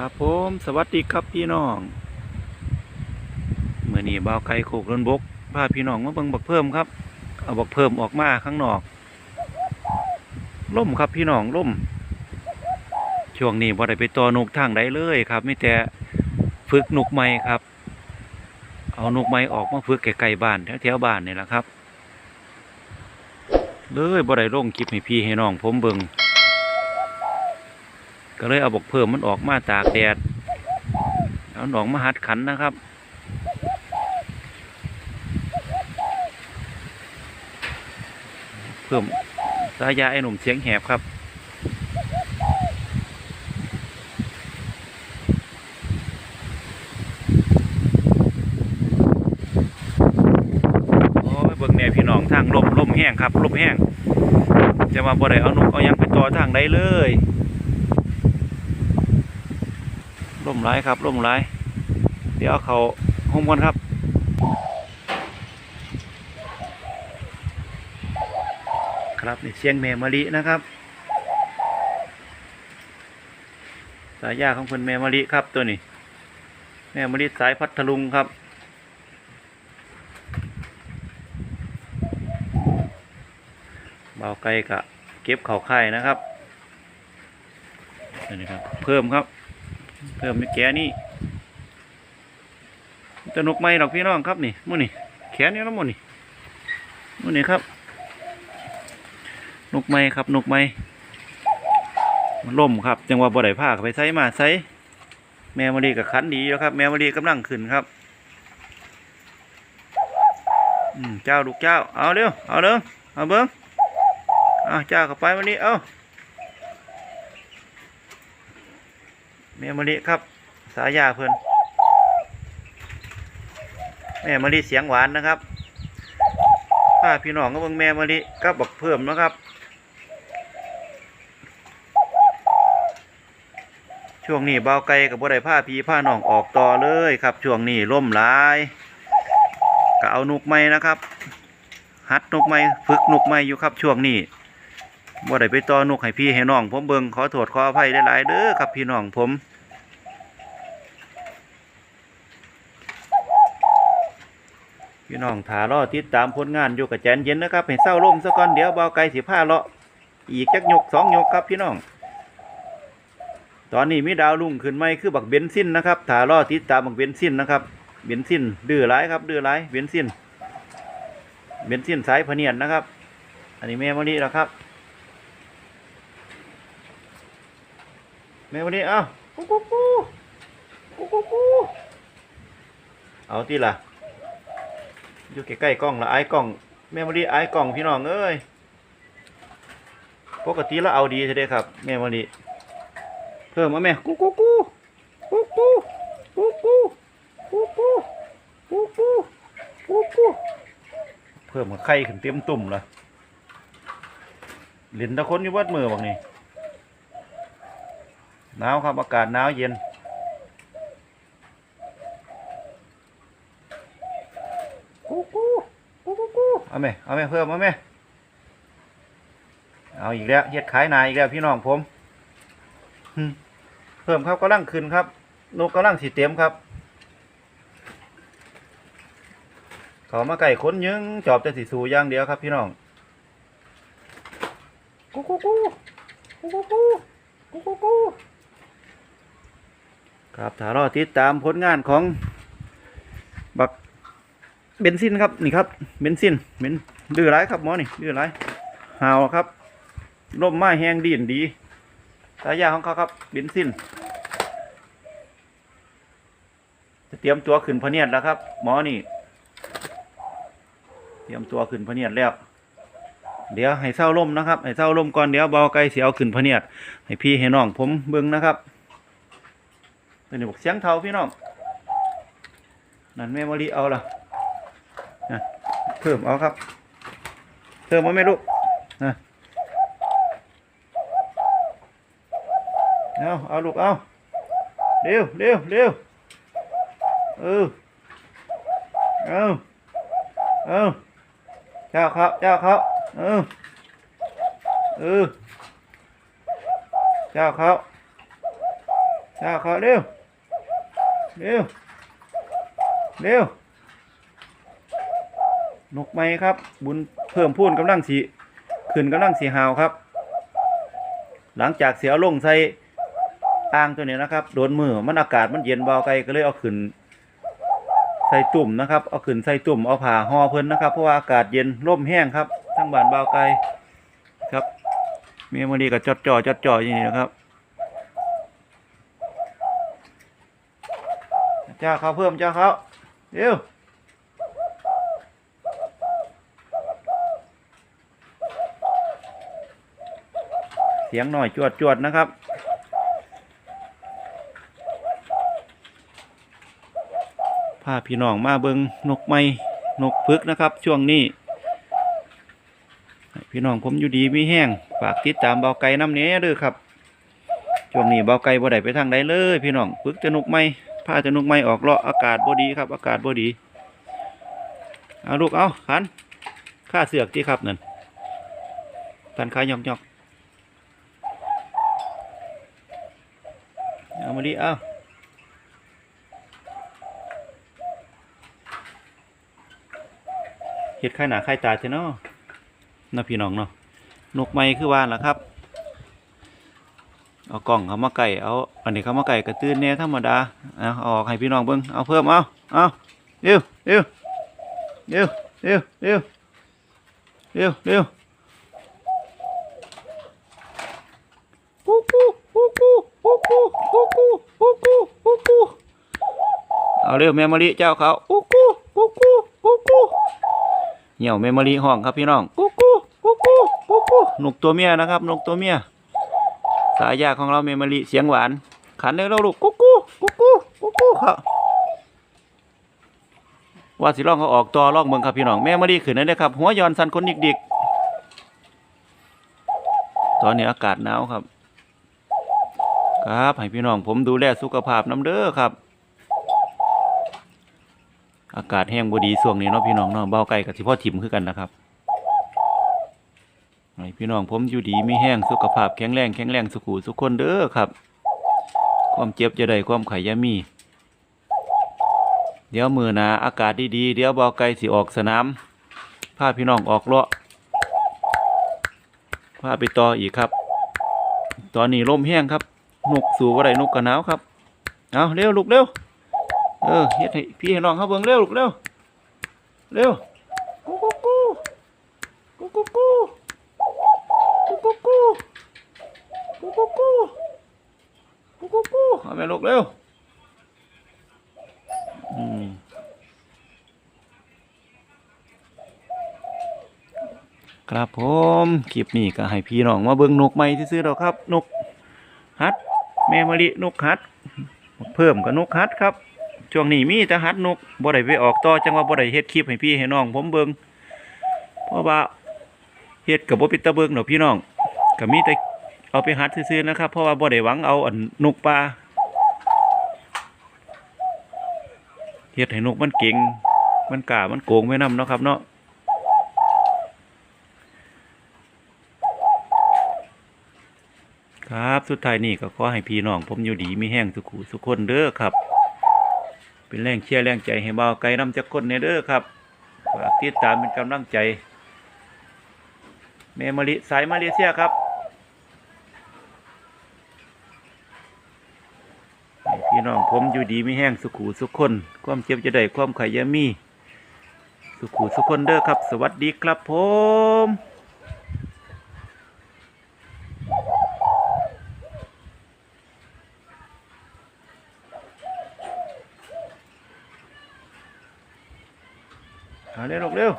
ครับผมสวัสดีครับพี่น้องเมื่อนี้บ่าวไก่โขกรนบกพาพี่น้องมาเบิ่งบักเพิ่มครับ เอาบักเพิ่มออกมาข้างนอกล่มครับพี่น้องล่ม ช่วงนี้บ่ได้ไปต่อนกทางใดเลยครับมีแต่ฝึกนกใหม่ครับ เอานกใหม่ออกมาฝึกไกลๆบ้านแถวๆบ้านนี่แหละครับ เลยบ่ได้ลงคลิปให้พี่ให้น้องผมเบิ่ง ก็เลยเอาบกเพิ่มมันออกมาตากแดดเอาหนองมาหัดขันนะครับ เพิ่มสายาไอ้หนุ่มเสียงแหบครับโอ้ยเบิ่งแนวพี่น้องทางลมลมแห้งครับลมแห้งจะมาบ่ได้เอาหนุ่มเอายังไปต่อทางใดเลย ล่มร้ายครับล่มร้าย เดี๋ยวเเขาห้องก่อนครับครับนี่เสียงแม่มะลินะครับ สายยาของคนแม่มะลิครับตัวนี้ แม่มะลิสายพัทลุงครับเบาไกลกะเก็บเข่าไข่นะครับนี่ครับ เพิ่มครับ เพิ่มแกนี่จะนกไม้ดอกพี่น้องครับนี่มู่นี่แขนนี่แล้วมู่นี่มู่นี่ครับ นกไม้ครับนกไม้มันล่มครับ จังหวะบ่ได้ผ้าไปใส่มาใส่แมวมะลีกับขันดีแล้วครับ แมวมะลีกำลังขึ้นครับอืมเจ้าลูกเจ้าเอาเร็วเอาเร็วเอาเบิ้งเอาเจ้าเข้าไปวันนี้เอา แม่มะลิครับ สายาเพิ่อนแม่มะลิเสียงหวานนะครับถ้าพี่น้องก็เบิ่งแม่มะลิก็บอกเพิ่มนะครับ ช่วงนี้เบาไกลกับบ่ได้ผ้าพีผ้าน้องออกต่อเลยครับ ช่วงนี้ล่มลายก็เอานุกไม้นะครับ หัดนุกไม้ฝึกนุกไม้อยู่ครับช่วงนี้ บ่ได้ไปต่อนกให้พี่ให้น้องผมเบิ่งขอโทษขออภัยได้หลายเด้อครับพี่น้องผมพี่น้องถารอติดตามผลงานอยู่กับแจนเย็นนะครับให้เศร้าล่มซะก่อนเดี๋ยวเบาไกลสิผ้าเลาะอีกจักยกสองยกครับพี่น้อง ตอนนี้มีดาวลุ่งขึ้นไหมคือบักเบนซินนะครับถารอติดตามบักเบนซินนะครับเบนซินดื้อร้ายครับดื้อร้ายเบนซินเบนซินสายพเนียนนะครับ อันนี้แม่มะลิแล้วครับ แม่วันนี้เอากูกูกูกูกูกูเอาที่ล่ะอยู่ใกล้ๆกล้องละไอ้กล้องแม่วันนี้ไอ้กล้องพี่น้องเอ้ยปกติแล้วเอาดีใช่ไหมครับแม่วันนี้เพิ่มมาแม่กูกูกูกูกูกูกูกูกูกูกูกูกูเพิ่มมาไข่ขึ้นเต็มตุ่มละเล่นตะคนอยู่วัดมือบักนี่ หนาวครับอากาศหนาวเย็น กูกูกูกูกูเอาไหมเอาไหมเพิ่มเอาไหมเอาอีกแล้วเฮ็ดขายนายอีกแล้วพี่น้องผมเพิ่มครับกำลังขึ้นครับนกกำลังสีเต็มครับขามาไก่ค้นยึงจอบแต่สีสูย่างเดียวครับพี่น้องกูกูกูกูกูกูกูกูกู ครับถ้ารอติดตามผลงานของบักเบนซินครับนี่ครับเบนซินเบนดื้อไรครับหมอนี่ดื้อไรหาวครับร่มไม้แห้งดีนดีสายยาของเขาครับเบนซินจะเตรียมตัวขึ้นพเนียดแล้วครับ หมอนี่ เตรียมตัวขึ้นพเนียดแล้ว เดี๋ยวให้เศร้าล่มนะครับให้เศร้าล่มก่อนเดี๋ยวเบาไกลเสียเอาขึ้นพเนียดให้พี่ให้น้องผมเบิ่งนะครับ เป็นบอกเสียงเทาพี่น้องนั่นแม่มะลิเอาละนะเพิ่มเอาครับ เพิ่มมาแม่ลูกนะเอาเอาลูกเอาเร็วเร็วเร็วเออเอาเอาเจ้าเขาเจ้าเขาเออเออเจ้าเขาจ้าเขาเร็ว เร็ว เร็ว นกไม้ครับ บุญเพิ่มพูนกำลังสีขึ้นกำลังสีหาวครับ หลังจากเสียลงใส่อ่างตัวนี้นะครับ โดนมือมันอากาศมันเย็นเบาไกลก็เลยเอาขึ้น ใส่ตุ่มนะครับ เอาขึ้นใส่ตุ่มเอาผ่าห่อเพิ่นนะครับ เพราะว่าอากาศเย็นร่มแห้งครับ ทั้งบ้านเบาไกลครับ เมียมันดีกับจอดจ่อจอดจ่ออย่างนี้นะครับ จ้าเขาเพิ่มเจ้าเขาเร็วเสียงหน่อยจวดจวดนะครับ พาพี่น้องมาเบิงนกไม้นกพึกนะครับ ช่วงนี้ พี่น้องผมอยู่ดีมีแห้งฝากติดตามเบาไก่น้ำเนี้ยเด้อครับช่วงนี้เบาไก่บ่ได้ไปทางใดเลย พี่น้องพึกจะนกไม้ พาจะนุกไม้ออกเลาะอากาศบ่ดีครับ อากาศบ่ดีเอาลูกเอาขันข้าเสือกที่ครับนั่นตันขายอกยอกเอามาดิเอาเฮ็ดไข่หนาไข่ตาเถอะเนาะนะพี่น้องเนาะนกไม้คือว่านล่ะครับ เอากล่องเขามาไก่เอาอันนี้เขามาไก่กระตื้นแน่ธรรมดาเอาเอาออกให้พี่น้องเบิ่งเอาเพิ่มเอาเอาเร็วเร็วเร็วเร็วเร็วเร็วเร็วกูกูกูกูกูกูกูกูกูกูกูกูเอาเร็วแม่มะลิเจ้าเขากูกูกูกูกูกูเหี่ยวแม่มะลิห้องครับพี่น้องกูกูกูกูกูกูนกตัวเมียนะครับนกตัวเมีย สายยาของเราเมมะลิเสียงหวาน ขันเร็วๆลูกกุ๊กกุ๊กกุ๊กกุ๊กกุ๊กกุ๊กครับว่าสิร้องเขาออกต่อร้องเมืองครับพี่น้องแม่มะลิขึ้นนั่นเลยครับ หัวย้อนสันคนดิกๆ ตอนนี้อากาศหนาวครับ ครับให้พี่น้องผมดูแลสุขภาพน้ำเด้อครับ อากาศแห้งบดีช่วงนี้เนาะพี่น้องเนาะเบาไก่กับสิพ่อถิ่มคือกันนะครับ ให้พี่น้องผมอยู่ดีไมีแห้งสุขภาพแข็งแรงแข็งแรงสุขุสุขคนเด้อครับ ความเจ็บจะได้ความไขยามี เดี๋ยวมือหนาอากาศดีๆ เดี๋ยวเบาไกลสิออกสนามพาพี่น้องออกเลาะพาไปต่ออีกครับ ตอนนี้ลมแห้งครับ นกสู่ว่าไรนกกระหนาวครับ เอาเร็วลูกเร็ว เออเฮ็ดให้พี่ให้น้องเขาเบิ่งเร็วลูกเร็ว เร็วกูกูกูกูกูกู กูกูกู กูกูกูกูกูเอาแม่ลูกเร็วอืมครับผมคลิปนี้ก็ให้พี่น้องมาเบิ่งนกใหม่ที่ซื้อๆดอกครับ นกฮัดแม่มะลินกฮัด เพิ่มกับนกฮัดครับ ช่วงนี้มีแต่ฮัดนกบ่ได้ไปออกต่อจังว่าบ่ได้เฮ็ดคลิปให้พี่ให้น้องผมเบิ่งเพราะว่าเฮ็ดกับบ่เป็นตะเบิงดอกพี่น้องก็มีแต่ เอาไปหัดซื่อๆนะครับ เพราะว่าบ่ได้หวังเอาอันนกปลาเฮ็ดให้นกมันเก่ง มันกล้ามันโกงไว้นำเนาะครับเนาะครับสุดท้ายนี่ก็ขอให้พี่น้อง ผมอยู่ดีมีแห้งสุขุสุขคนเด้อครับ เป็นแรงเชียร์แรงใจให้เบาไกลน้ำจักคนในเด้อครับฝากติดตามเป็นกำลังใจ เมมาลิสายมาเลเซียครับให้พี่ น้องผมอยู่ดีไม่แห้งสุขูสุขคน ความเจ็บจะได้ความไข่ยามี สุขูสุขคนเด้อครับ สวัสดีครับผมเอาเร็วลูกเร็ว